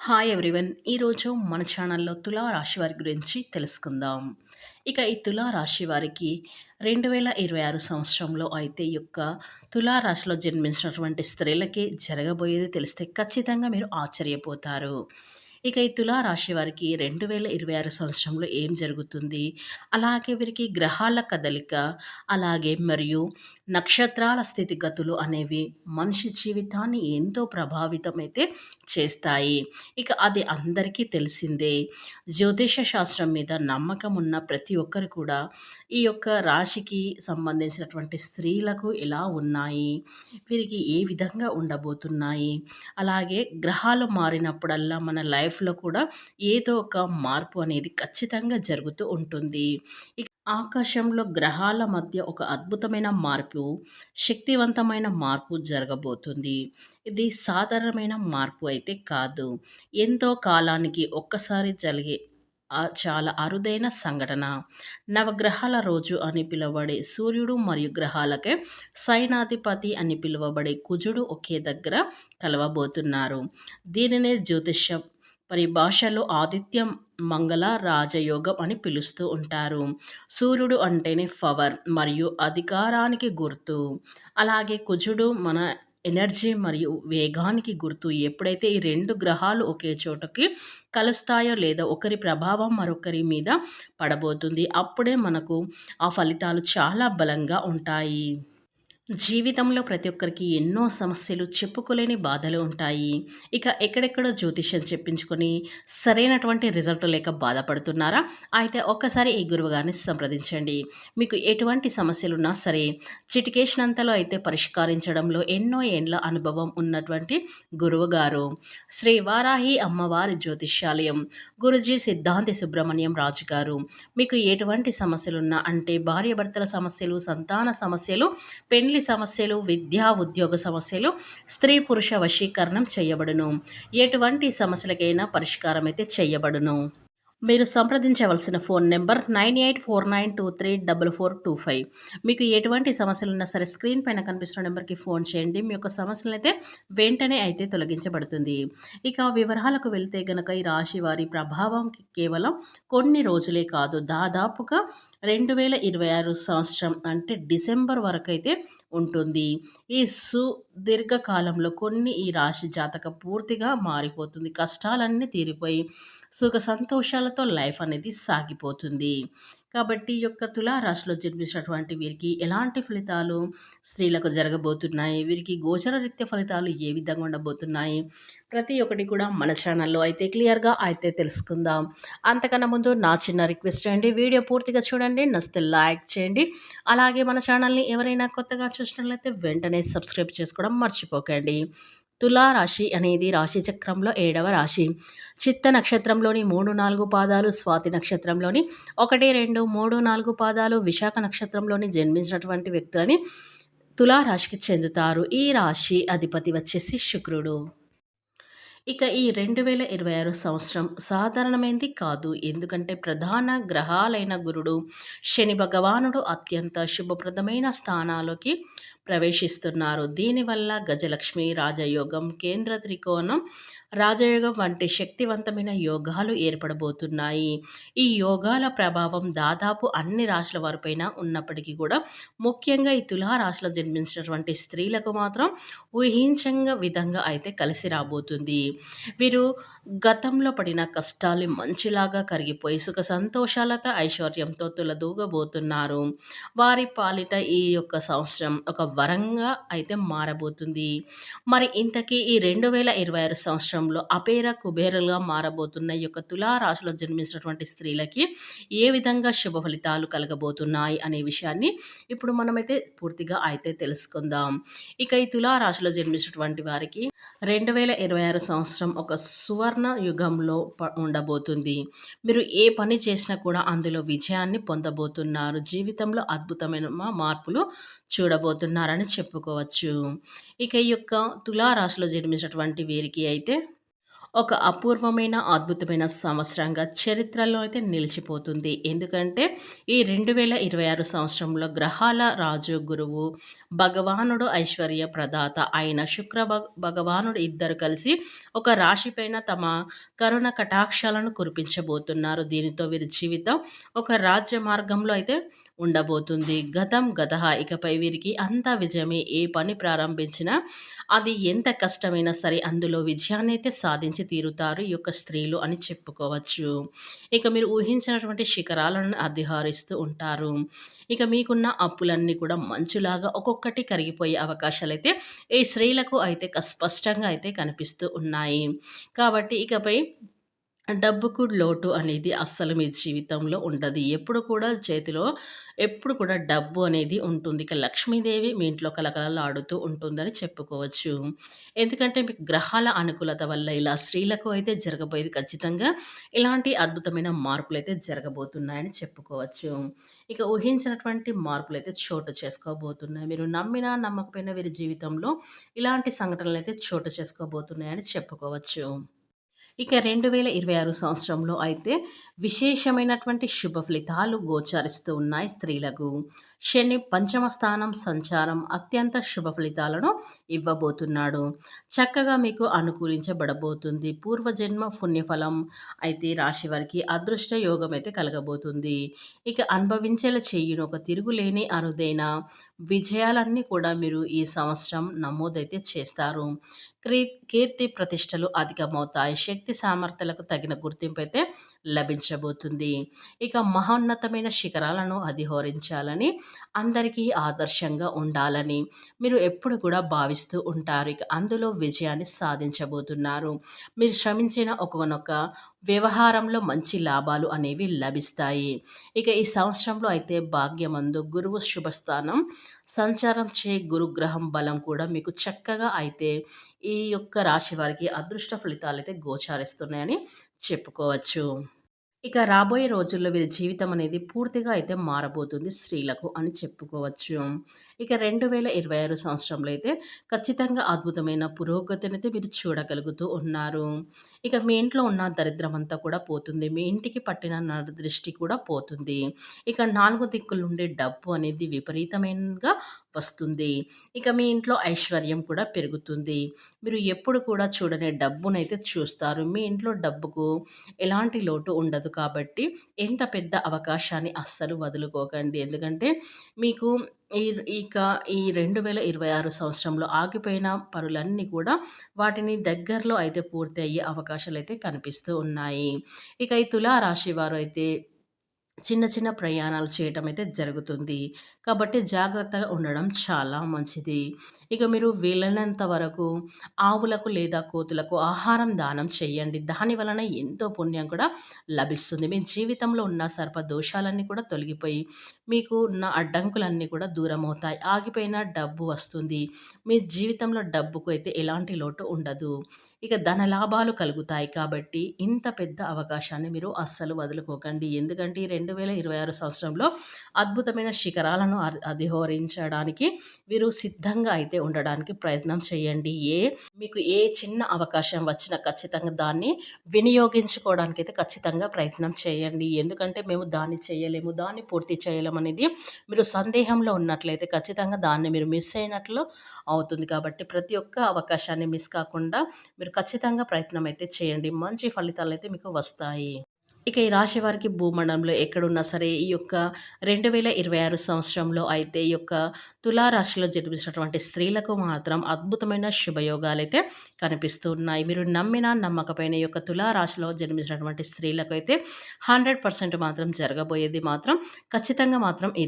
Hi everyone ఈరోజు మన ఛానల్లో తులా రాశి వారి గురించి తెలుసుకుందాం. ఇక ఈ తులా రాశి వారికి రెండు వేల ఇరవై ఆరు సంవత్సరంలో అయితే యొక్క తులా రాశిలో జన్మించినటువంటి స్త్రీలకి జరగబోయేది తెలిస్తే ఖచ్చితంగా మీరు ఆశ్చర్యపోతారు. ఇక ఈ తులా రాశి వారికి రెండు వేల ఇరవై ఆరు సంవత్సరంలో ఏం జరుగుతుంది? అలాగే వీరికి గ్రహాల కదలిక అలాగే మరియు నక్షత్రాల స్థితిగతులు అనేవి మనిషి జీవితాన్ని ఎంతో ప్రభావితం అయితే చేస్తాయి. ఇక అది అందరికీ తెలిసిందే. జ్యోతిష శాస్త్రం మీద నమ్మకం ఉన్న ప్రతి ఒక్కరు కూడా ఈ యొక్క రాశికి సంబంధించినటువంటి స్త్రీలకు ఎలా ఉన్నాయి? వీరికి ఏ విధంగా ఉండబోతున్నాయి? అలాగే గ్రహాలు మారినప్పుడల్లా మన లైఫ్లో కూడా ఏదో ఒక మార్పు అనేది ఖచ్చితంగా జరుగుతూ ఉంటుంది. ఇక ఆకాశంలో గ్రహాల మధ్య ఒక అద్భుతమైన మార్పు శక్తివంతమైన మార్పు జరగబోతుంది. ఇది సాధారణమైన మార్పు అయితే కాదు. ఎంతో కాలానికి ఒక్కసారి జరిగే చాలా అరుదైన సంఘటన. నవగ్రహాల రోజు అని పిలువబడే సూర్యుడు మరియు గ్రహాలకే సైనాధిపతి అని పిలువబడే కుజుడు ఒకే దగ్గర కలవబోతున్నారు. దీనినే జ్యోతిష్యం పరిభాషలో ఆదిత్య మంగళ రాజయోగం అని పిలుస్తూ ఉంటారు. సూర్యుడు అంటేనే పవర్ మరియు అధికారానికి గుర్తు. అలాగే కుజుడు మన ఎనర్జీ మరియు వేగానికి గుర్తు. ఎప్పుడైతే ఈ రెండు గ్రహాలు ఒకే చోటకి కలుస్తాయో లేదా ఒకరి ప్రభావం మరొకరి మీద పడబోతుంది అప్పుడే మనకు ఆ ఫలితాలు చాలా బలంగా ఉంటాయి. జీవితంలో ప్రతి ఒక్కరికి ఎన్నో సమస్యలు చెప్పుకోలేని బాధలు ఉంటాయి. ఇక ఎక్కడెక్కడో జ్యోతిష్యం చెప్పించుకొని సరైనటువంటి రిజల్ట్ లేక బాధపడుతున్నారా? అయితే ఒక్కసారి ఈ గురువు గారిని సంప్రదించండి. మీకు ఎటువంటి సమస్యలు ఉన్నా సరే చిటికేషనంతలో అయితే పరిష్కరించడంలో ఎన్నో ఏండ్ల అనుభవం ఉన్నటువంటి గురువు గారు శ్రీ వారాహి అమ్మవారి జ్యోతిష్యాలయం గురుజీ సిద్ధాంతి సుబ్రహ్మణ్యం రాజు గారు. మీకు ఎటువంటి సమస్యలున్నా అంటే భార్యాభర్తల సమస్యలు సంతాన సమస్యలు పెళ్ళి పెళ్ళి సమస్యలు విద్యా ఉద్యోగ సమస్యలు స్త్రీ పురుష వశీకరణం చేయబడును. ఎటువంటి సమస్యలకైనా పరిష్కారం అయితే చేయబడును. మీరు సంప్రదించవలసిన phone number nine eight four nine two three double four two five. మీకు ఎటువంటి సమస్యలు ఉన్నా సరే స్క్రీన్ పైన కనిపిస్తున్న నెంబర్కి ఫోన్ చేయండి. మీ యొక్క సమస్యలు అయితే వెంటనే అయితే తొలగించబడుతుంది. ఇక వివరాలకు వెళ్తే గనక ఈ రాశి వారి ప్రభావం కేవలం కొన్ని రోజులే కాదు. దాదాపుగా రెండు వేల ఇరవై ఆరు సంవత్సరం అంటే డిసెంబర్ వరకు అయితే ఉంటుంది. ఈ సు దీర్ఘకాలంలో కొన్ని ఈ రాశి జాతక పూర్తిగా మారిపోతుంది. కష్టాలన్నీ తీరిపోయి సుఖ సంతోషాలతో లైఫ్ అనేది సాగిపోతుంది. కాబట్టి ఈ యొక్క తులారాశిలో జన్మించినటువంటి వీరికి ఎలాంటి ఫలితాలు స్త్రీలకు జరగబోతున్నాయి? వీరికి గోచర రీత్య ఫలితాలు ఏ విధంగా ఉండబోతున్నాయి? ప్రతి ఒక్కటి కూడా మన ఛానల్లో అయితే క్లియర్గా అయితే తెలుసుకుందాం. అంతకన్నా ముందు నా చిన్న రిక్వెస్ట్ అండి వీడియో పూర్తిగా చూడండి నచ్చితే లైక్ చేయండి. అలాగే మన ఛానల్ని ఎవరైనా కొత్తగా చూసినట్లయితే వెంటనే సబ్స్క్రైబ్ చేసుకోవడం మర్చిపోకండి. తులారాశి అనేది రాశి చక్రంలో ఏడవ రాశి. చిత్త నక్షత్రంలోని మూడు నాలుగు పాదాలు స్వాతి నక్షత్రంలోని ఒకటి రెండు మూడు నాలుగు పాదాలు విశాఖ నక్షత్రంలోని జన్మించినటువంటి వ్యక్తులని తులారాశికి చెందుతారు. ఈ రాశి అధిపతి వచ్చేసి శుక్రుడు. ఇక ఈ రెండు వేల ఇరవై ఆరు సంవత్సరం సాధారణమైంది కాదు. ఎందుకంటే ప్రధాన గ్రహాలైన గురుడు శని భగవానుడు అత్యంత శుభప్రదమైన స్థానాలకి ప్రవేశిస్తున్నారు. దీనివల్ల గజలక్ష్మి రాజయోగం కేంద్ర త్రికోణం రాజయోగం వంటి శక్తివంతమైన యోగాలు ఏర్పడబోతున్నాయి. ఈ యోగాల ప్రభావం దాదాపు అన్ని రాశుల వారిపైన ఉన్నప్పటికీ కూడా ముఖ్యంగా ఈ తులారాశిలో జన్మించినటువంటి స్త్రీలకు మాత్రం ఊహించంగా విధంగా అయితే కలిసి రాబోతుంది. వీరు గతంలో పడిన కష్టాలు మంచిలాగా కరిగిపోయి సుఖ సంతోషాలతో ఐశ్వర్యంతో తులదూగబోతున్నారు. వారి పాలిట ఈ యొక్క సంవత్సరం ఒక వరంగా అయితే మారబోతుంది. మరి ఇంతకీ ఈ రెండు వేల ఇరవై ఆరు సంవత్సరంలో అపేర కుబేరలుగా మారబోతున్న ఈ యొక్క తులారాశిలో జన్మించినటువంటి స్త్రీలకి ఏ విధంగా శుభ ఫలితాలు కలగబోతున్నాయి అనే విషయాన్ని ఇప్పుడు మనమైతే పూర్తిగా అయితే తెలుసుకుందాం. ఇక ఈ తులారాశిలో జన్మించినటువంటి వారికి రెండు వేల ఇరవై ఆరు సంవత్సరం ఒక సువర్ణ యుగంలో ఉండబోతుంది. మీరు ఏ పని చేసినా కూడా అందులో విజయాన్ని పొందబోతున్నారు. జీవితంలో అద్భుతమైన మార్పులు ఉన్నారని చెప్పుకోవచ్చు ఇక ఈ యొక్క తులారాశిలో జన్మించినటువంటి వీరికి అయితే ఒక అపూర్వమైన, అద్భుతమైన సంవత్సరంగా చరిత్రలో అయితే నిలిచిపోతుంది. ఎందుకంటే ఈ 2026 సంవత్సరంలో గ్రహాల రాజు గురువు, భగవానుడు ఐశ్వర్య ప్రదాత అయిన శుక్ర భగ భగవానుడు ఇద్దరు కలిసి ఒక రాశిపైన తమ కరుణ కటాక్షాలను కురిపించబోతున్నారు. దీనితో వీరి జీవితం ఒక రాజ్య మార్గంలో అయితే ఉండబోతుంది. గతం గత ఇకపై వీరికి అంతా విజయమే. ఏ పని ప్రారంభించినా అది ఎంత కష్టమైనా సరే అందులో విజయాన్ని అయితే సాధించి తీరుతారు ఈ యొక్క స్త్రీలు అని చెప్పుకోవచ్చు. ఇక మీరు ఊహించినటువంటి శిఖరాలను అధిహారిస్తూ ఉంటారు. ఇక మీకున్న అప్పులన్నీ కూడా మంచులాగా ఒక్కొక్కటి కరిగిపోయే అవకాశాలు అయితే ఈ స్త్రీలకు అయితే స్పష్టంగా అయితే కనిపిస్తూ ఉన్నాయి. కాబట్టి ఇకపై డబ్బుకు లోటు అనేది అస్సలు మీ జీవితంలో ఉండదు. ఎప్పుడు కూడా చేతిలో ఎప్పుడు కూడా డబ్బు అనేది ఉంటుంది. ఇక లక్ష్మీదేవి మీ ఇంట్లో కలకలలాడుతూ ఉంటుందని చెప్పుకోవచ్చు. ఎందుకంటే మీకు గ్రహాల అనుకూలత వల్ల ఇలా స్త్రీలకు అయితే జరగబోయేది ఖచ్చితంగా ఇలాంటి అద్భుతమైన మార్పులు అయితే జరగబోతున్నాయని చెప్పుకోవచ్చు. ఇక ఊహించినటువంటి మార్పులైతే చోటు చేసుకోబోతున్నాయి. మీరు నమ్మినా నమ్మకపోయినా వీరి జీవితంలో ఇలాంటి సంఘటనలు అయితే చోటు చేసుకోబోతున్నాయని చెప్పుకోవచ్చు. ఇక 2026 సంవత్సరంలో అయితే విశేషమైనటువంటి శుభ ఫలితాలు గోచరిస్తూ ఉన్నాయి స్త్రీలకు. శని పంచమ స్థానం సంచారం అత్యంత శుభ ఫలితాలను ఇవ్వబోతున్నాడు. చక్కగా మీకు అనుకూలించబడబోతుంది. పూర్వజన్మ పుణ్యఫలం అయితే రాశి వారికి అదృష్ట యోగం అయితే కలగబోతుంది. ఇక అనుభవించేలా చేయును ఒక తిరుగులేని అరుదైన విజయాలన్నీ కూడా మీరు ఈ సంవత్సరం నమోదైతే చేస్తారు. క్రీ కీర్తి ప్రతిష్టలు అధికమవుతాయి. శక్తి సామర్థ్యాలకు తగిన గుర్తింపు అయితే లభించబోతుంది. ఇక మహోన్నతమైన శిఖరాలను అధిహోరించాలని అందరికీ ఆదర్శంగా ఉండాలని మీరు ఎప్పుడు కూడా భావిస్తూ ఉంటారు. ఇక అందులో విజయాన్ని సాధించబోతున్నారు. మీరు శ్రమించిన ఒకనొక వ్యవహారంలో మంచి లాభాలు అనేవి లభిస్తాయి. ఇక ఈ సంవత్సరంలో అయితే భాగ్యమందు గురువు శుభస్థానం సంచారం చే గురుగ్రహం బలం కూడా మీకు చక్కగా అయితే ఈ యొక్క రాశి వారికి అదృష్ట ఫలితాలు అయితే గోచరిస్తున్నాయని చెప్పుకోవచ్చు. ఇక రాబోయే రోజుల్లో వీరి జీవితం అనేది పూర్తిగా అయితే మారబోతుంది స్త్రీలకు అని చెప్పుకోవచ్చు. ఇక 2026 సంవత్సరంలో అయితే ఖచ్చితంగా అద్భుతమైన పురోగతిని అయితే మీరు చూడగలుగుతూ ఉన్నారు. ఇక మీ ఇంట్లో ఉన్న దరిద్రం అంతా కూడా పోతుంది. మీ ఇంటికి పట్టిన నరదృష్టి కూడా పోతుంది. ఇక నాలుగు దిక్కుల నుండి డబ్బు అనేది విపరీతమైనగా వస్తుంది. ఇక మీ ఇంట్లో ఐశ్వర్యం కూడా పెరుగుతుంది. మీరు ఎప్పుడు కూడా చూడని డబ్బునైతే చూస్తారు. మీ ఇంట్లో డబ్బుకు ఎలాంటి లోటు ఉండదు కాబట్టి ఎంత పెద్ద అవకాశాన్ని అస్సలు వదులుకోకండి. ఎందుకంటే మీకు ఈ ఇక ఈ 2026 సంవత్సరంలో ఆగిపోయిన పనులన్నీ కూడా వాటిని దగ్గరలో అయితే పూర్తి అయ్యే అవకాశాలు అయితే కనిపిస్తూ ఉన్నాయి. ఇక ఈ తులారాశి వారు అయితే చిన్న చిన్న ప్రయాణాలు చేయటం అయితే జరుగుతుంది. కాబట్టి జాగ్రత్తగా ఉండడం చాలా మంచిది. ఇక మీరు వీలైనంత వరకు ఆవులకు లేదా కోతులకు ఆహారం దానం చేయండి. దాని వలన ఎంతో పుణ్యం కూడా లభిస్తుంది. మీ జీవితంలో ఉన్న సర్ప దోషాలన్నీ కూడా తొలగిపోయి మీకు ఉన్న అడ్డంకులన్నీ కూడా దూరమవుతాయి. ఆగిపోయిన డబ్బు వస్తుంది. మీ జీవితంలో డబ్బుకు అయితే ఎలాంటి లోటు ఉండదు. ఇక ధన లాభాలు కలుగుతాయి కాబట్టి ఇంత పెద్ద అవకాశాన్ని మీరు అస్సలు వదులుకోకండి. ఎందుకంటే ఈ 2026 సంవత్సరంలో అద్భుతమైన శిఖరాలను అధిహోరించడానికి మీరు సిద్ధంగా అయితే ఉండడానికి ప్రయత్నం చేయండి. ఏ మీకు ఏ చిన్న అవకాశం వచ్చినా ఖచ్చితంగా దాన్ని వినియోగించుకోవడానికి అయితే ఖచ్చితంగా ప్రయత్నం చేయండి. ఎందుకంటే మేము దాన్ని చేయలేము, దాన్ని పూర్తి చేయలేము అనేది మీరు సందేహంలో ఉన్నట్లయితే ఖచ్చితంగా దాన్ని మీరు మిస్ అయినట్లు అవుతుంది. కాబట్టి ప్రతి ఒక్క అవకాశాన్ని మిస్ కాకుండా మీరు ఖచ్చితంగా ప్రయత్నం అయితే చేయండి. మంచి ఫలితాలు అయితే మీకు వస్తాయి. ఇక ఈ రాశి వారికి భూమండలంలో ఎక్కడున్నా సరే ఈ యొక్క 2026 సంవత్సరంలో అయితే ఈ యొక్క తులారాశిలో జన్మించినటువంటి స్త్రీలకు మాత్రం అద్భుతమైన శుభయోగాలైతే కనిపిస్తూ ఉన్నాయి. మీరు నమ్మినా నమ్మకపోయినా ఈ యొక్క తులారాశిలో రాశిలో జన్మించినటువంటి స్త్రీలకైతే 100% మాత్రం జరగబోయేది మాత్రం ఖచ్చితంగా మాత్రం ఇదే.